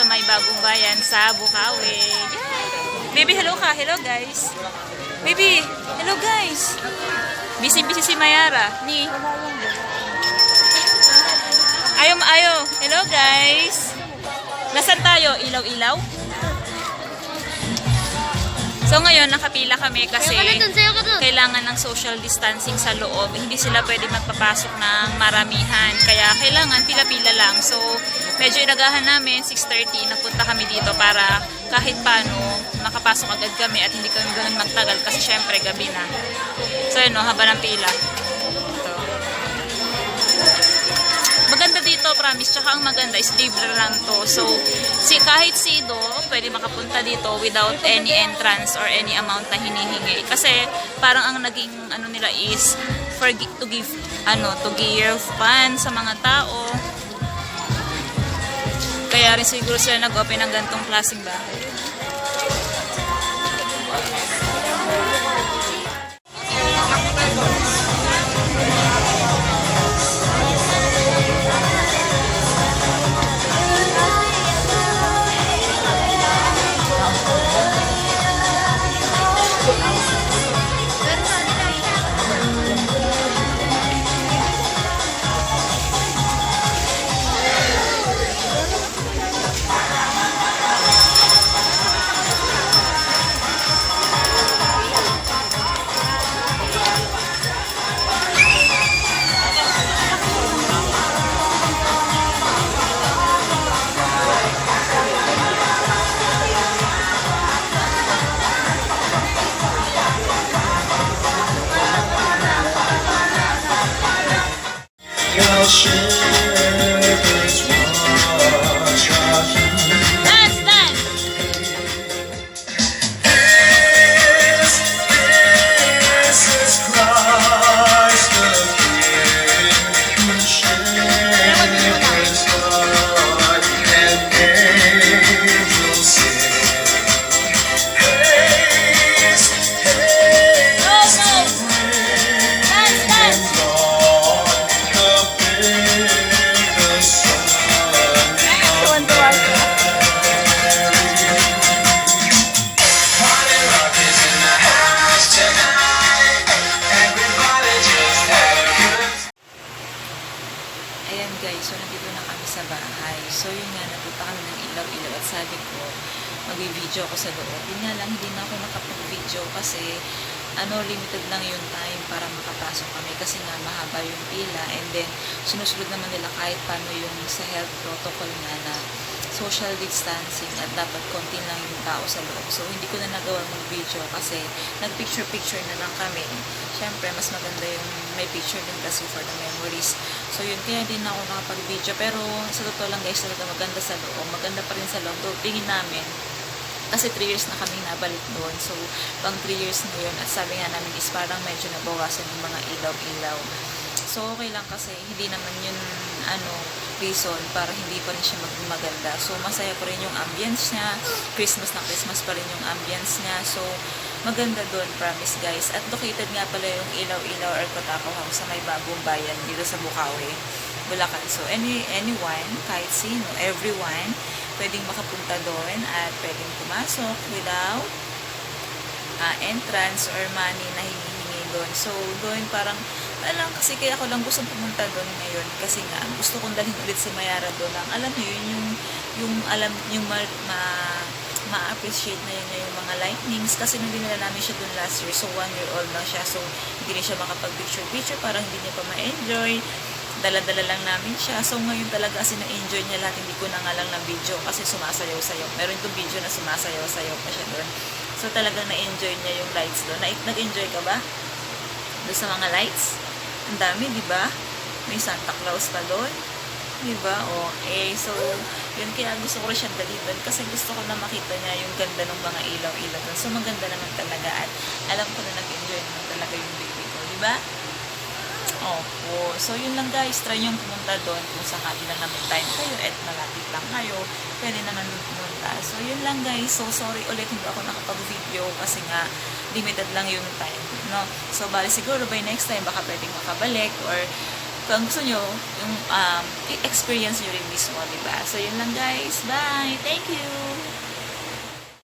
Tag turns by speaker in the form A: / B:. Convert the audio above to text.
A: sa may bagong bayan sa Bukawi. Yay! Baby, hello ka. Hello guys. Baby, hello guys. Busy-busy si Mayara. Ni. Ayaw, ayaw. Hello guys. Nasaan tayo? Ilaw-ilaw? So ngayon, nakapila kami kasi kailangan ng social distancing sa loob. Hindi sila pwede magpapasok ng maramihan. Kaya kailangan pila-pila lang. So, medyo inagahan namin, 6.30, napunta kami dito para kahit paano makapasok agad kami at hindi kami ganun magtagal kasi syempre gabi na. So, yun no, haba ng pila. Ito. Maganda dito, promise. Tsaka ang maganda is libre lang to. So, si, kahit sino, pwede makapunta dito without any entrance or any amount na hinihingi. Kasi, parang ang naging ano nila is for to give ano to give fun sa mga tao. Kaya rin siguro sila nag-open ng gantong klaseng bahay. So nandito na kami sa bahay. So yun nga, napunta kami ng ilaw-ilaw at sabi ko, mag-video ako sa loob. Yun nga lang, hindi na ako nakapag-video kasi ano, limited lang yung time para makapasok kami kasi nga mahaba yung pila and then sinusunod naman nila kahit paano yung sa health protocol nga na social distancing at dapat konti lang yung tao sa loob. So, hindi ko na nagawa mag-video kasi nag-picture-picture na lang kami. Siyempre, mas maganda yung may picture din kasi for the memories. So, yun, kaya din ako nakapag-video. Pero, sa totoo lang guys, talaga maganda sa loob. Maganda pa rin sa loob. Though, tingin namin, kasi 3 years na kami nabalik doon. So, pang 3 years na yun. At sabi nga namin is parang medyo nabawasan yung mga ilaw-ilaw. So, okay lang kasi hindi naman yun, ano, reason para hindi pa rin siya maging maganda. So, masaya pa rin yung ambience niya. Christmas na Christmas pa rin yung ambience niya. So, maganda doon, promise guys. At located nga pala yung Ilaw-Ilaw or Kotaku House sa may bagong bayan dito sa Bukawi, Bulacan. So, any, anyone, kahit sino, everyone, pwedeng makapunta doon at pwedeng pumasok without ah, entrance or money na hinihingi doon. So, doon parang, alam kasi kaya ako lang gusto pumunta doon ngayon kasi nga gusto kong dalhin ulit si Mayara doon lang. Alam niyo yun yung yung alam yung ma, ma ma-appreciate na yun niya yung mga lightnings kasi nung dinala namin siya doon last year so one year old lang siya so hindi rin siya makapag-picture picture parang hindi niya pa ma-enjoy dala-dala lang namin siya. So, ngayon talaga kasi na-enjoy niya lahat. Hindi ko na nga lang ng video kasi sumasayaw-sayaw. Meron itong video na sumasayaw-sayaw pa siya doon. So, talagang na-enjoy niya yung lights doon. Na- Nag-enjoy ka ba? Doon sa mga lights? Ang dami, di ba? May Santa Claus pa doon. Di ba? O, eh, so, yun kaya gusto ko rin siyang daliban kasi gusto ko na makita niya yung ganda ng mga ilaw-ilaw. So, maganda naman talaga at alam ko na nag-enjoy naman talaga yung baby ko. Di ba? Opo. So, yun lang guys. Try nyo pumunta doon kung sakali lang naman time kayo at malapit lang kayo. Pwede naman pumunta. So, yun lang guys. So, sorry ulit hindi ako nakapag-video kasi nga limited lang yung time. No? So, bali siguro by next time baka pwedeng makabalik or kung gusto nyo, yung um, experience nyo rin mismo, di ba? So, yun lang guys. Bye! Thank you!